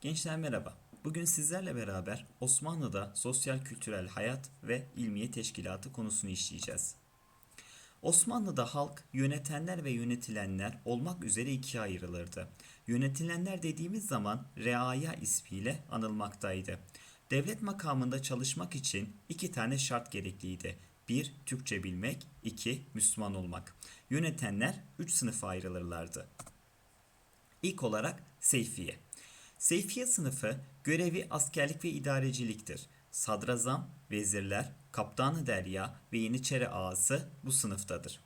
Gençler merhaba. Bugün sizlerle beraber Osmanlı'da sosyal kültürel hayat ve ilmiye teşkilatı konusunu işleyeceğiz. Osmanlı'da halk yönetenler ve yönetilenler olmak üzere ikiye ayrılırdı. Yönetilenler dediğimiz zaman reaya ismiyle anılmaktaydı. Devlet makamında çalışmak için iki tane şart gerekliydi. Bir, Türkçe bilmek, iki, Müslüman olmak. Yönetenler üç sınıfa ayrılırlardı. İlk olarak Seyfiye. Seyfiye sınıfı görevi askerlik ve idareciliktir. Sadrazam, vezirler, kaptanı derya ve yeniçeri ağası bu sınıftadır.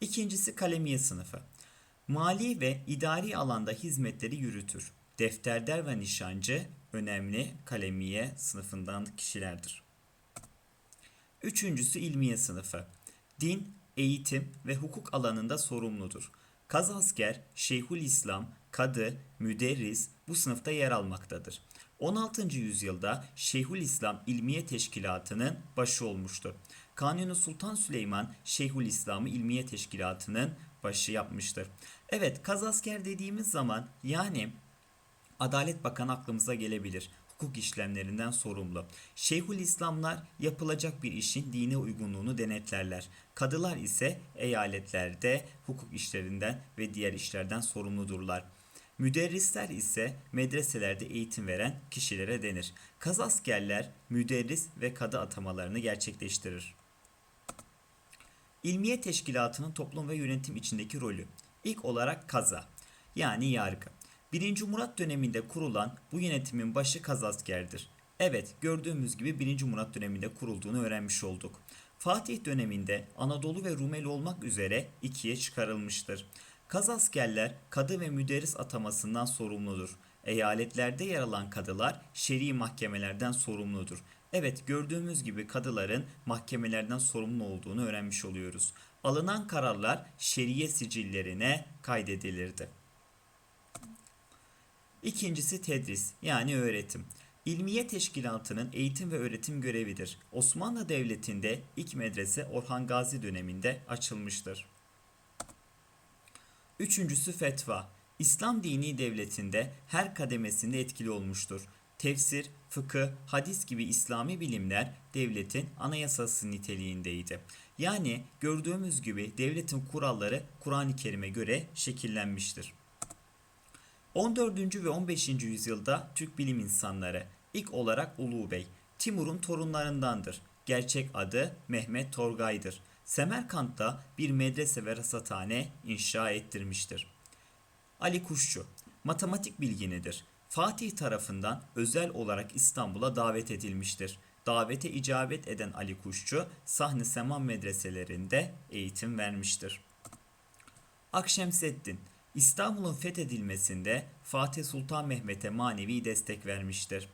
İkincisi kalemiye sınıfı. Mali ve idari alanda hizmetleri yürütür. Defterder ve nişancı önemli kalemiye sınıfından kişilerdir. Üçüncüsü ilmiye sınıfı. Din, eğitim ve hukuk alanında sorumludur. Kazasker, Şeyhül İslam, kadı, müderris bu sınıfta yer almaktadır. 16. yüzyılda Şeyhül İslam İlmiye Teşkilatı'nın başı olmuştur. Kanuni Sultan Süleyman Şeyhül İslam'ı İlmiye Teşkilatı'nın başı yapmıştır. Evet kazasker dediğimiz zaman yani Adalet Bakanı aklımıza gelebilir. Hukuk işlemlerinden sorumlu. Şeyhül İslamlar yapılacak bir işin dine uygunluğunu denetlerler. Kadılar ise eyaletlerde hukuk işlerinden ve diğer işlerden sorumludurlar. Müderrisler ise medreselerde eğitim veren kişilere denir. Kazaskerler müderris ve kadı atamalarını gerçekleştirir. İlmiye teşkilatının toplum ve yönetim içindeki rolü. İlk olarak kaza yani yargı. 1. Murat döneminde kurulan bu yönetimin başı kazaskerdir. Evet gördüğümüz gibi 1. Murat döneminde kurulduğunu öğrenmiş olduk. Fatih döneminde Anadolu ve Rumeli olmak üzere ikiye çıkarılmıştır. Kazaskerler kadı ve müderris atamasından sorumludur. Eyaletlerde yer alan kadılar şer'i mahkemelerden sorumludur. Evet gördüğümüz gibi kadıların mahkemelerden sorumlu olduğunu öğrenmiş oluyoruz. Alınan kararlar şeriye sicillerine kaydedilirdi. İkincisi tedris yani öğretim. İlmiye Teşkilatı'nın eğitim ve öğretim görevidir. Osmanlı Devleti'nde ilk medrese Orhan Gazi döneminde açılmıştır. Üçüncüsü fetva. İslam dini devletinde her kademesinde etkili olmuştur. Tefsir, fıkıh, hadis gibi İslami bilimler devletin anayasası niteliğindeydi. Yani gördüğümüz gibi devletin kuralları Kur'an-ı Kerim'e göre şekillenmiştir. 14. ve 15. yüzyılda Türk bilim insanları ilk olarak Ulu Bey, Timur'un torunlarındandır. Gerçek adı Mehmet Torgay'dır. Semerkant'ta bir medrese ve rasathane inşa ettirmiştir. Ali Kuşçu, matematik bilginidir. Fatih tarafından özel olarak İstanbul'a davet edilmiştir. Davete icabet eden Ali Kuşçu, Sahne Seman medreselerinde eğitim vermiştir. Akşemseddin, İstanbul'un fethedilmesinde Fatih Sultan Mehmet'e manevi destek vermiştir.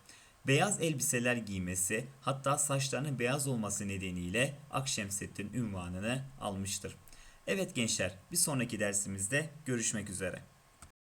Beyaz elbiseler giymesi hatta saçlarının beyaz olması nedeniyle Akşemseddin ünvanını almıştır. Evet gençler bir sonraki dersimizde görüşmek üzere.